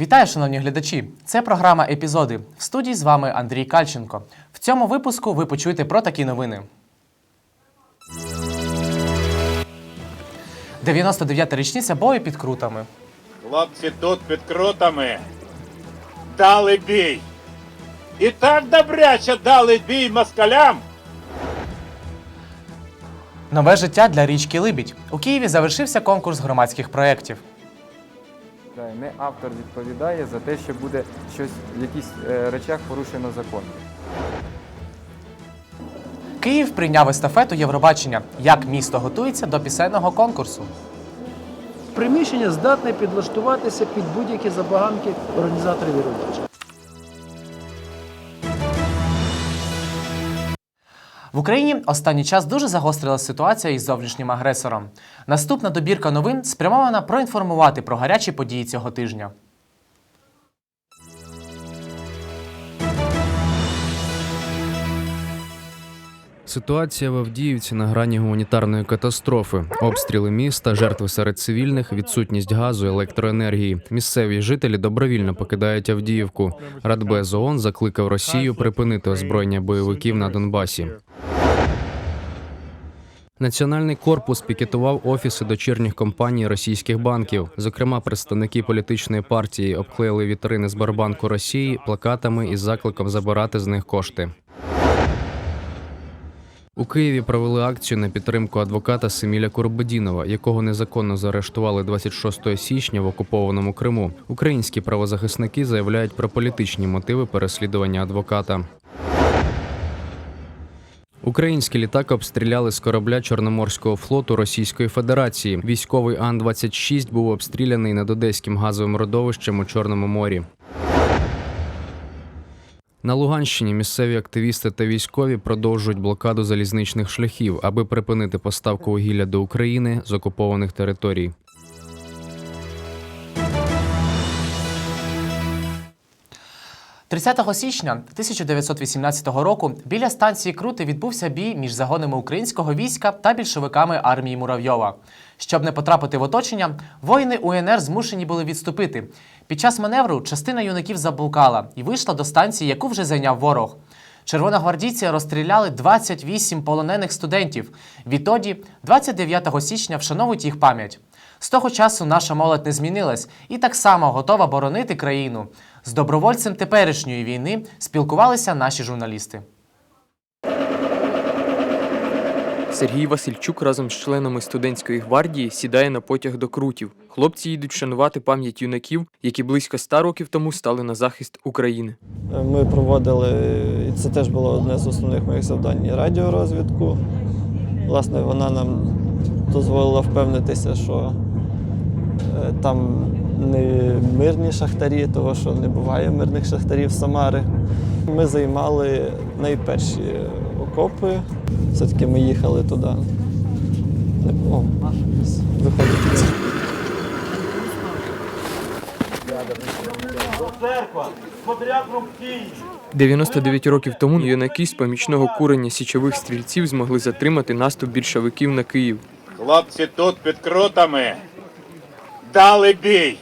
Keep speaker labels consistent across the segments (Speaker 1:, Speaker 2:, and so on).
Speaker 1: Вітаю, шановні глядачі! Це програма Епізоди. В студії з вами Андрій Кальченко. В цьому випуску ви почуєте про такі новини. 99-та річниця бою під крутами.
Speaker 2: Хлопці тут під крутами дали бій. І так добряче дали бій москалям.
Speaker 1: Нове життя для річки Либідь. У Києві завершився конкурс громадських проєктів.
Speaker 3: Да, і Не автор відповідає за те, що буде щось в якихось е, речах порушено закон.
Speaker 1: Київ прийняв естафету Євробачення. Як місто готується до пісенного конкурсу?
Speaker 4: Приміщення здатне підлаштуватися під будь-які забаганки організаторів Євробачення.
Speaker 1: В Україні останній час дуже загострилася ситуація із зовнішнім агресором. Наступна добірка новин спрямована проінформувати про гарячі події цього тижня.
Speaker 5: Ситуація в Авдіївці на грані гуманітарної катастрофи, обстріли міста, жертви серед цивільних, відсутність газу, електроенергії. Місцеві жителі добровільно покидають Авдіївку. Радбез ООН закликав Росію припинити озброєння бойовиків на Донбасі. Національний корпус пікетував офіси дочірніх компаній російських банків. Зокрема, представники політичної партії обклеїли вітрини з Барбанку Росії плакатами із закликом забирати з них кошти. У Києві провели акцію на підтримку адвоката Семіля Курбедінова, якого незаконно заарештували 26 січня в окупованому Криму. Українські правозахисники заявляють про політичні мотиви переслідування адвоката. Український літак обстріляли з корабля Чорноморського флоту Російської Федерації. Військовий Ан-26 був обстріляний над одеським газовим родовищем у Чорному морі. На Луганщині місцеві активісти та військові продовжують блокаду залізничних шляхів, аби припинити поставку вугілля до України з окупованих територій.
Speaker 1: – 30 січня 1918 року біля станції Крути відбувся бій між загонами українського війська та більшовиками армії Муравйова. Щоб не потрапити в оточення, воїни УНР змушені були відступити. Під час маневру частина юнаків заблукала і вийшла до станції, яку вже зайняв ворог. Червоногвардійці розстріляли 28 полонених студентів. Відтоді, 29 січня, вшановують їх пам'ять. З того часу наша молодь не змінилась і так само готова боронити країну. З добровольцем теперішньої війни спілкувалися наші журналісти.
Speaker 6: Сергій Васильчук разом з членами студентської гвардії сідає на потяг до Крутів. Хлопці їдуть шанувати пам'ять юнаків, які близько ста років тому стали на захист України.
Speaker 7: Ми проводили, і це теж було одне з основних моїх завдань радіорозвідку. Власне, вона нам дозволила впевнитися, що е, там не мирні шахтарі, того що не буває мирних шахтарів Самари. Ми займали найперші окопи. Все-таки ми їхали туди. Не- О, виходить.
Speaker 6: 99 років тому юнаки з помічного курення січових стрільців змогли затримати наступ більшовиків на Київ.
Speaker 2: Хлопці тут під крутами дали бій.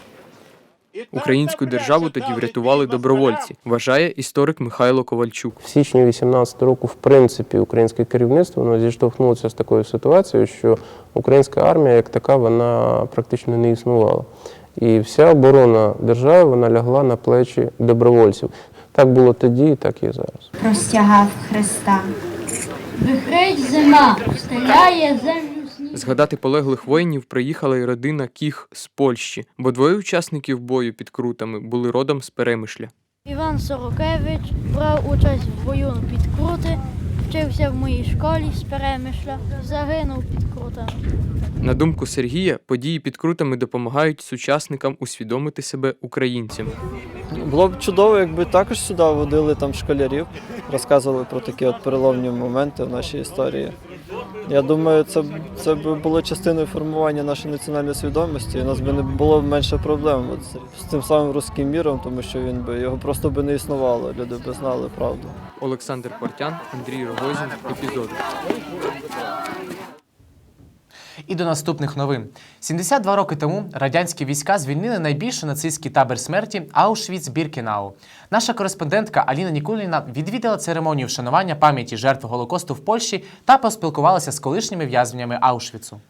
Speaker 6: Українську державу тоді врятували добровольці, вважає історик Михайло Ковальчук.
Speaker 8: В січні 18 року, в принципі, українське керівництво воно зіштовхнулося з такою ситуацією, що українська армія як така вона практично не існувала. І вся оборона держави вона лягла на плечі добровольців. Так було тоді, і так і зараз.
Speaker 9: простягав Христа.
Speaker 10: Вихрить зима, стеляє землю.
Speaker 6: Згадати полеглих воїнів приїхала й родина Кіх з Польщі, бо двоє учасників бою під крутами були родом з Перемишля.
Speaker 10: Іван Сорокевич брав участь в бою під Крути, вчився в моїй школі з Перемишля, загинув під Крутами.
Speaker 6: На думку Сергія, події під крутами допомагають сучасникам усвідомити себе українцями.
Speaker 7: Було б чудово, якби також сюди водили там школярів, розказували про такі от переломні моменти в нашій історії. Я думаю, це, це б було частиною формування нашої національної свідомості, і у нас би не було менше проблем от з тим самим руським міром, тому що він би його просто би не існувало, люди би знали правду.
Speaker 6: Олександр Портян, Андрій Рогозін. Епізод.
Speaker 1: І до наступних новин. 72 роки тому радянські війська звільнили найбільший нацистський табір смерті Аушвіц-Біркенау. Наша кореспондентка Аліна Нікуліна відвідала церемонію вшанування пам'яті жертв Голокосту в Польщі та поспілкувалася з колишніми в'язнями Аушвіцу.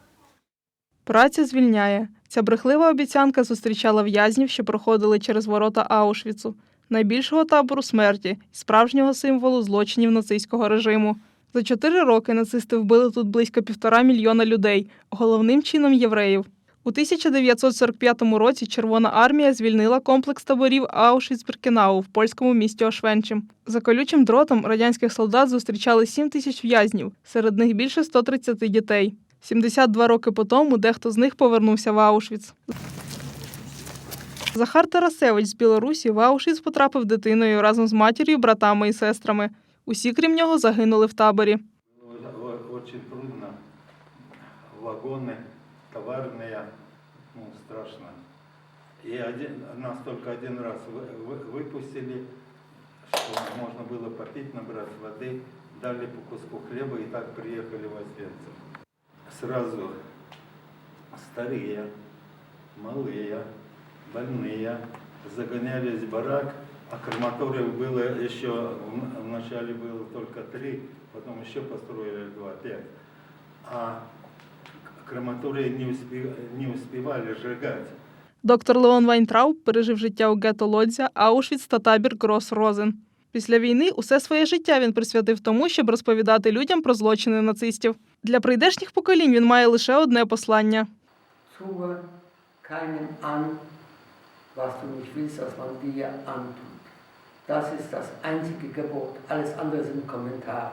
Speaker 11: Праця звільняє. Ця брехлива обіцянка зустрічала в'язнів, що проходили через ворота Аушвіцу, найбільшого табору смерті, справжнього символу злочинів нацистського режиму. За чотири роки нацисти вбили тут близько півтора мільйона людей, головним чином євреїв. У 1945 році Червона армія звільнила комплекс таборів Аушвіц-Біркенау в польському місті Ошвенчим. За колючим дротом радянських солдат зустрічали 7 тисяч в'язнів, серед них більше 130 дітей. 72 роки по тому дехто з них повернувся в Аушвіц. Захар Тарасевич з Білорусі в Аушвіц потрапив дитиною разом з матір'ю, братами і сестрами. Усі, крім нього, загинули в таборі.
Speaker 2: Очень трудно. Вагоны товарные, ну, страшно. И один, нас только один раз вы- вы- выпустили, что можно было попить, набрать воды, дали по куску хлеба и так приехали в Освенцим. Сразу старые, малые, больные загонялись в барак, а крематориев было еще, в- вначале было только три, потом еще построили два, пять. А крематории не, успе- не успевали сжигать.
Speaker 11: Доктор Леон Вайнтрауб пережив життя у гетто Лодзя, Аушвіц та табір Грос Розен. Після війни усе своє життя він присвятив тому, щоб розповідати людям про злочини нацистів. Для прийдешніх поколінь він має лише одне послання.
Speaker 12: Tue keinem an, was du nicht willst, dass man dir antut. Das ist das einzige Gebot. Alles andere sind Kommentare.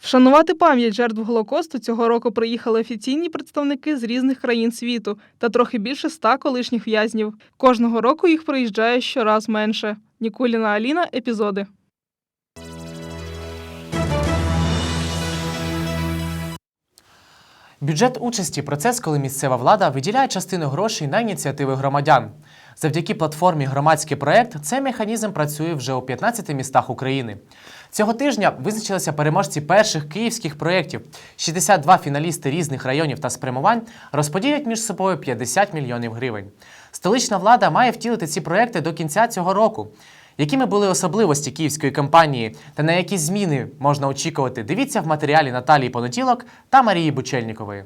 Speaker 11: Вшанувати пам'ять жертв Голокосту цього року приїхали офіційні представники з різних країн світу та трохи більше ста колишніх в'язнів. Кожного року їх приїжджає щораз менше. Нікуліна Аліна, епізоди.
Speaker 1: Бюджет участі процес, коли місцева влада виділяє частину грошей на ініціативи громадян. Завдяки платформі Громадський проект цей механізм працює вже у 15 містах України. Цього тижня визначилися переможці перших київських проєктів. 62 фіналісти різних районів та спрямувань розподілять між собою 50 мільйонів гривень. Столична влада має втілити ці проекти до кінця цього року. Якими були особливості київської кампанії та на які зміни можна очікувати? Дивіться в матеріалі Наталії Понеділок та Марії Бучельнікової.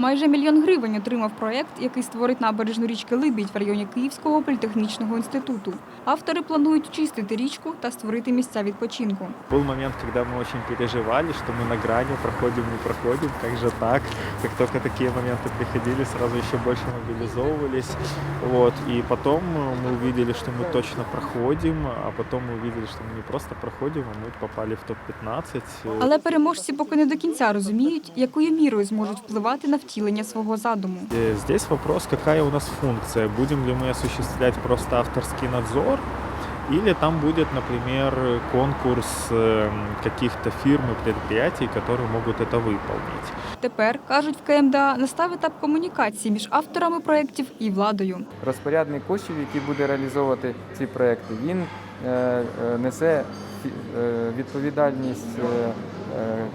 Speaker 13: Майже мільйон гривень отримав проєкт, який створить набережну річки Либідь в районі Київського політехнічного інституту. Автори планують очистити річку та створити місця відпочинку.
Speaker 14: Был момент, когда мы очень переживали, что мы на грани проходим, не проходим, как же так. Как только такие моменты приходили, сразу еще больше мобилизовывались. Вот. И потом э, мы увидели, что мы точно проходим, а потом мы увидели, что мы не просто проходим, а мы попали в топ-15.
Speaker 13: Але переможці поки не до кінця розуміють, якою мірою зможуть впливати на втілення свого задуму.
Speaker 14: Э, Здесь вопрос, какая у нас функция. Будем ли мы осуществлять просто авторский надзор, или там будет, например, конкурс э, каких-то фирм и предприятий, которые могут это выполнить.
Speaker 13: Тепер кажуть в КМДА настав етап комунікації між авторами проєктів і владою.
Speaker 3: Розпорядник коштів, який буде реалізовувати ці проекти, він е, е, несе фі- е, відповідальність е, е,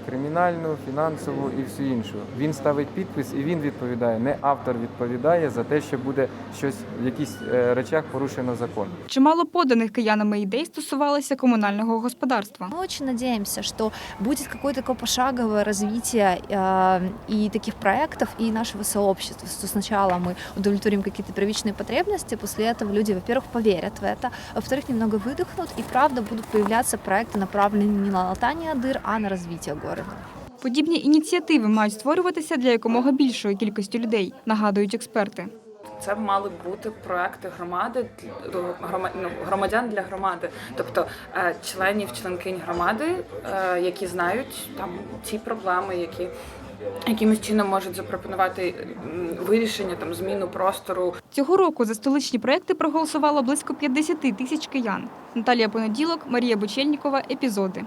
Speaker 3: кримінальну, фінансову і всю іншу. Він ставить підпис і він відповідає. Не автор відповідає за те, що буде щось в якихось е, речах порушено закон.
Speaker 13: Чимало поданих киянами ідей стосувалися комунального господарства.
Speaker 15: Мы очень надеемся, что будет какое-то такое пошаговое развитие э, и таких проектов, и нашего сообщества. Что сначала мы удовлетворим какие-то первичные потребности, после этого люди, во-первых, поверят в это, во-вторых, немного выдохнут, и правда будут появляться проекты, направленные не на латание дыр, а на развитие города.
Speaker 13: Подібні ініціативи мають створюватися для якомога більшої кількості людей, нагадують експерти.
Speaker 16: Це мали бути проекти громади для- ну, громадян для громади, тобто е, членів, членкинь громади, е, які знають там ті проблеми, які якимось чином можуть запропонувати вирішення там зміну простору.
Speaker 13: Цього року за столичні проекти проголосувало близько 50 тисяч киян. Наталія Понеділок, Марія Бучельнікова. Епізоди.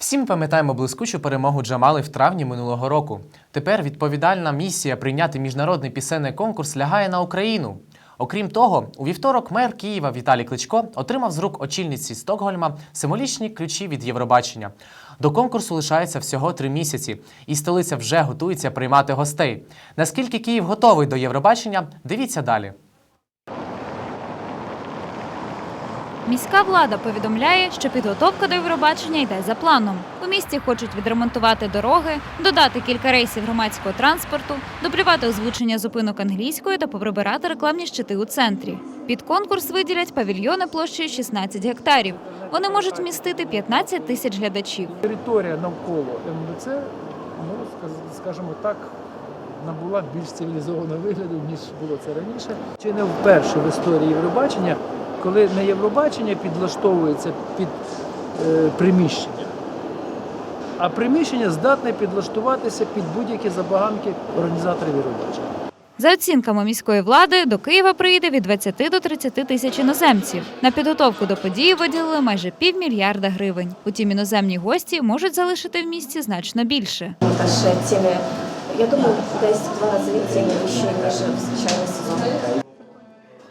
Speaker 1: Всі ми пам'ятаємо блискучу перемогу Джамали в травні минулого року. Тепер відповідальна місія прийняти міжнародний пісенний конкурс лягає на Україну. Окрім того, у вівторок мер Києва Віталій Кличко отримав з рук очільниці Стокгольма символічні ключі від Євробачення. До конкурсу лишається всього три місяці, і столиця вже готується приймати гостей. Наскільки Київ готовий до Євробачення, дивіться далі.
Speaker 17: Міська влада повідомляє, що підготовка до Євробачення йде за планом. У місті хочуть відремонтувати дороги, додати кілька рейсів громадського транспорту, дублювати озвучення зупинок англійською та поприбирати рекламні щити у центрі. Під конкурс виділять павільйони площею 16 гектарів. Вони можуть вмістити 15 тисяч глядачів.
Speaker 4: Територія навколо МВЦ, ну скажімо так, набула більш цивілізованого вигляду, ніж було це раніше. Чи не вперше в історії Євробачення, коли не Євробачення підлаштовується під е, приміщення, а приміщення здатне підлаштуватися під будь-які забаганки організаторів Євробачення.
Speaker 17: За оцінками міської влади, до Києва приїде від 20 до 30 тисяч іноземців. На підготовку до події виділили майже півмільярда гривень. Утім, іноземні гості можуть залишити в місті значно більше.
Speaker 18: Я думаю, десь в два рази ціни вищі, ніж в звичайний сезон.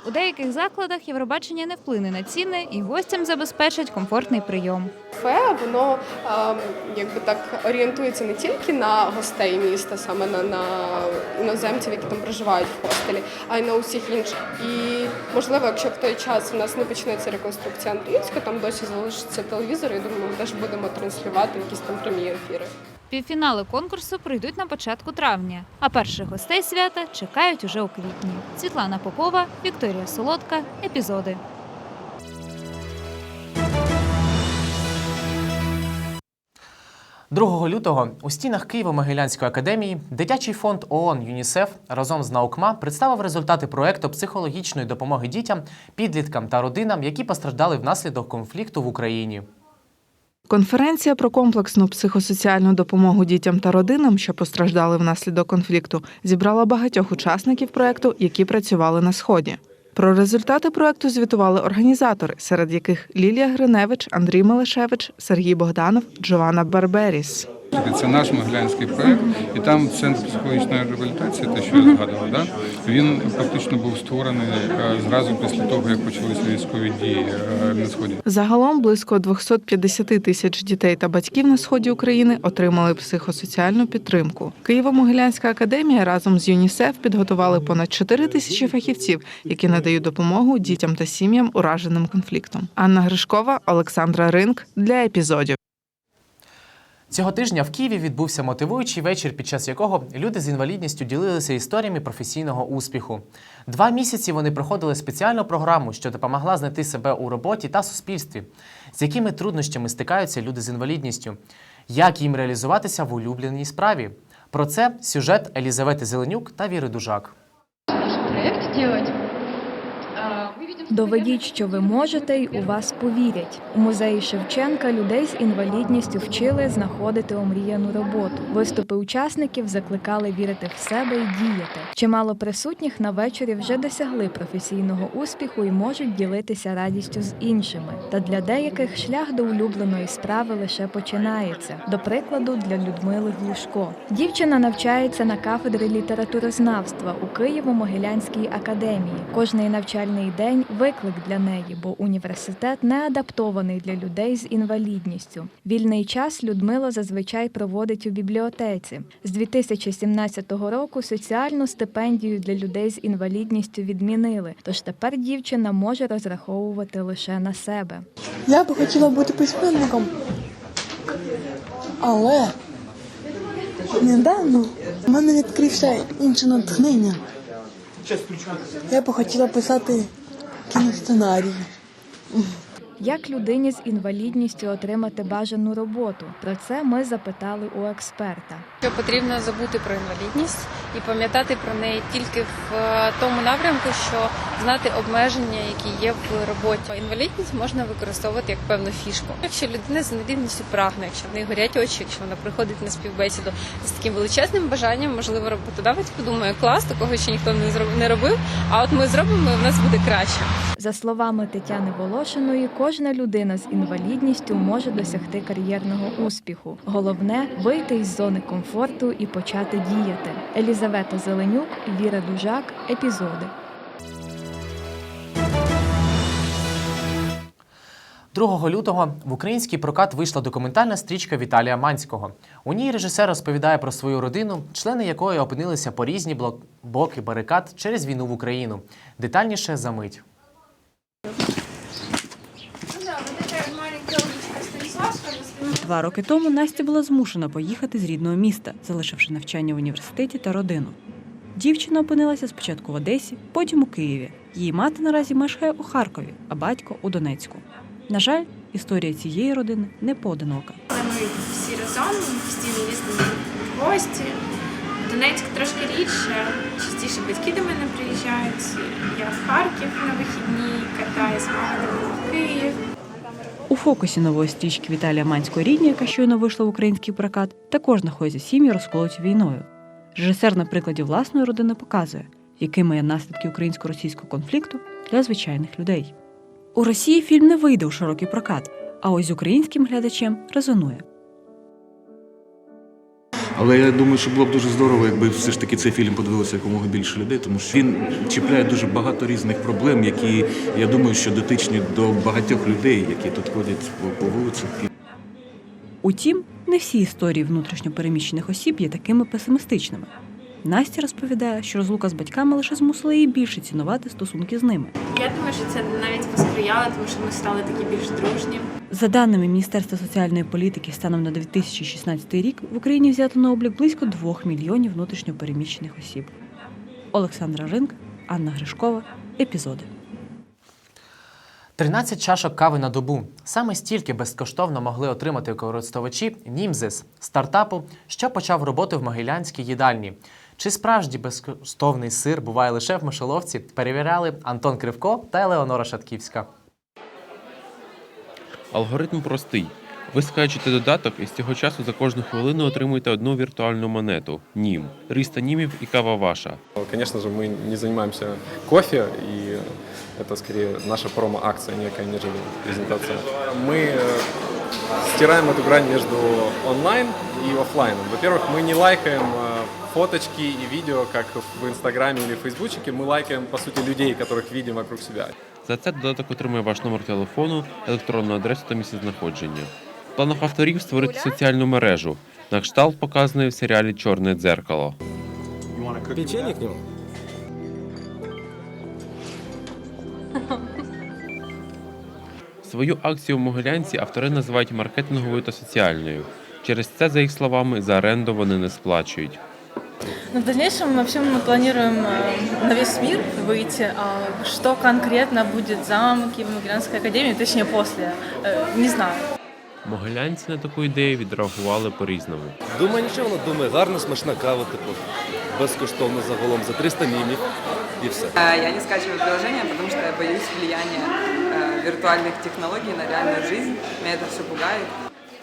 Speaker 17: У деяких закладах Євробачення не вплине на ціни і гостям забезпечать комфортний прийом.
Speaker 19: Кафе воно ем, якби так орієнтується не тільки на гостей міста, саме на, на іноземців, які там проживають в хостелі, а й на усіх інших. І можливо, якщо в той час у нас не почнеться реконструкція англійська, там досі залишиться телевізор. Я думаю, ми теж будемо транслювати якісь там прямі ефіри.
Speaker 17: Півфінали конкурсу пройдуть на початку травня, а перших гостей свята чекають уже у квітні. Світлана Попова, Вікторія Солодка. Епізоди.
Speaker 1: – 2 лютого у стінах Києво-Могилянської академії дитячий фонд ООН ЮНІСЕФ разом з наукма представив результати проекту психологічної допомоги дітям, підліткам та родинам, які постраждали внаслідок конфлікту в Україні.
Speaker 11: Конференція про комплексну психосоціальну допомогу дітям та родинам, що постраждали внаслідок конфлікту, зібрала багатьох учасників проекту, які працювали на сході. Про результати проекту звітували організатори, серед яких Лілія Гриневич, Андрій Малишевич, Сергій Богданов, Джована Барберіс.
Speaker 20: Це наш могилянський проект, і там центр психологічної реабілітації, те, що я згадував, да? він фактично був створений е, зразу після того, як почалися військові дії е, на сході.
Speaker 11: Загалом близько 250 тисяч дітей та батьків на сході України отримали психосоціальну підтримку. Києво-Могилянська академія разом з ЮНІСЕФ підготували понад 4 тисячі фахівців, які надають допомогу дітям та сім'ям, ураженим конфліктом. Анна Гришкова, Олександра Ринк для епізодів.
Speaker 1: Цього тижня в Києві відбувся мотивуючий вечір, під час якого люди з інвалідністю ділилися історіями професійного успіху. Два місяці вони проходили спеціальну програму, що допомогла знайти себе у роботі та суспільстві, з якими труднощами стикаються люди з інвалідністю, як їм реалізуватися в улюбленій справі. Про це сюжет Елізавети Зеленюк та Віри Дужак.
Speaker 21: проект делать.
Speaker 22: Доведіть, що ви можете, й у вас повірять. У музеї Шевченка людей з інвалідністю вчили знаходити омріяну роботу. Виступи учасників закликали вірити в себе і діяти. Чимало присутніх на вечорі вже досягли професійного успіху і можуть ділитися радістю з іншими. Та для деяких шлях до улюбленої справи лише починається. До прикладу, для Людмили Глушко. Дівчина навчається на кафедрі літературознавства у Києво-Могилянській академії. Кожний навчальний день виклик для неї, бо університет не адаптований для людей з інвалідністю. Вільний час Людмила зазвичай проводить у бібліотеці. З 2017 року соціальну стипендію для людей з інвалідністю відмінили, тож тепер дівчина може розраховувати лише на себе.
Speaker 23: Я би хотіла бути письменником, але недавно в мене відкрився інше натхнення. Я би хотіла писати кіносценарій.
Speaker 22: Як людині з інвалідністю отримати бажану роботу? Про це ми запитали у експерта.
Speaker 24: Що потрібно забути про інвалідність і пам'ятати про неї тільки в е, тому напрямку, що знати обмеження, які є в роботі. Інвалідність можна використовувати як певну фішку. Якщо людина з інвалідністю прагне, якщо в неї горять очі, якщо вона приходить на співбесіду з таким величезним бажанням, можливо, роботодавець подумає, клас, такого ще ніхто не зроб- не робив. А от ми зробимо, і в нас буде краще.
Speaker 22: За словами Тетяни Волошиної, кожна людина з інвалідністю може досягти кар'єрного успіху. Головне вийти із зони комфорту і почати діяти. Елізавета Зеленюк, Віра Дужак. Епізоди.
Speaker 1: 2 лютого в український прокат вийшла документальна стрічка Віталія Манського. У ній режисер розповідає про свою родину, члени якої опинилися по різні боки барикад через війну в Україну. Детальніше за мить.
Speaker 25: Два роки тому Настя була змушена поїхати з рідного міста, залишивши навчання в університеті та родину. Дівчина опинилася спочатку в Одесі, потім у Києві. Її мати наразі мешкає у Харкові, а батько у Донецьку. На жаль, історія цієї родини не поодинока.
Speaker 26: Ми всі разом постійно їздимо в гості. Донецьк трошки рідше, частіше батьки до мене приїжджають. Я в Харків на вихідні катаюсь, мама в Київ.
Speaker 25: У фокусі нової стрічки Віталія Манського рідні, яка щойно вийшла в український прокат, також знаходяться сім'ї, розколоті війною. Режисер на прикладі власної родини показує, якими є наслідки українсько-російського конфлікту для звичайних людей. У Росії фільм не вийде у широкий прокат, а ось українським глядачем резонує.
Speaker 27: Але я думаю, що було б дуже здорово, якби все ж таки цей фільм подивилося якомога більше людей, тому що він чіпляє дуже багато різних проблем, які я думаю, що дотичні до багатьох людей, які тут ходять по, вулицях.
Speaker 25: Утім, не всі історії внутрішньопереміщених осіб є такими песимістичними. Настя розповідає, що розлука з батьками лише змусила її більше цінувати стосунки з ними.
Speaker 26: Я думаю, що це навіть посприяло, тому що ми стали такі більш дружні.
Speaker 25: За даними Міністерства соціальної політики, станом на 2016 рік в Україні взято на облік близько 2 мільйонів внутрішньопереміщених осіб. Олександра Ринк, Анна Гришкова. Епізоди.
Speaker 1: 13 чашок кави на добу. Саме стільки безкоштовно могли отримати користувачі Німзис стартапу, що почав роботу в Могилянській їдальні. Чи справді безкоштовний сир буває лише в мишоловці, перевіряли Антон Кривко та Елеонора Шатківська.
Speaker 28: Алгоритм простий. Ви скачуєте додаток і з цього часу за кожну хвилину отримуєте одну віртуальну монету нім. 300 німів і кава ваша.
Speaker 29: Конечно же, мы не занимаемся кофе, и это скорее наша промо-акция некая, нежели презентация. Мы э, стираем эту грань между онлайн и офлайном. Во-первых, мы не лайкаем э, фоточки и видео, как в Инстаграме или Фейсбучике. Мы лайкаем, по сути, людей, которых видим вокруг себя.
Speaker 28: За це додаток отримує ваш номер телефону, електронну адресу та місце знаходження. В планах авторів створити соціальну мережу. На кшталт показаної в серіалі Чорне дзеркало.
Speaker 30: Печенье к нему?
Speaker 28: Свою акцію в Могилянці автори називають маркетинговою та соціальною. Через це, за їх словами, за оренду вони не сплачують.
Speaker 31: Ну, в дальнейшем вообще мы планируем э, на весь мир выйти. А что конкретно будет за Киево Могилянской академии, точнее после, э, не знаю.
Speaker 28: Могилянці на таку ідею відреагували по-різному.
Speaker 30: Думаю, нічого, воно думає, гарна, смачна кава, типу, безкоштовно загалом, за 300 мімів і все.
Speaker 32: Э, Я не скачиваю приложение, потому что я боюсь влияния э, виртуальных технологий на реальную жизнь. Меня это все пугает.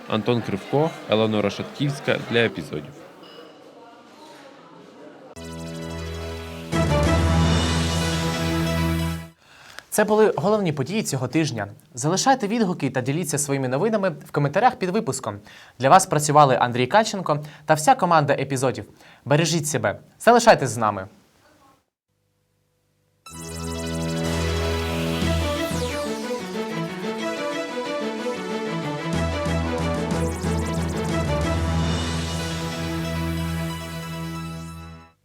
Speaker 28: Антон Кривко, Елонора Шатківська для епізодів.
Speaker 1: Це були головні події цього тижня. Залишайте відгуки та діліться своїми новинами в коментарях під випуском. Для вас працювали Андрій Кальченко та вся команда епізодів. Бережіть себе, залишайтесь з нами.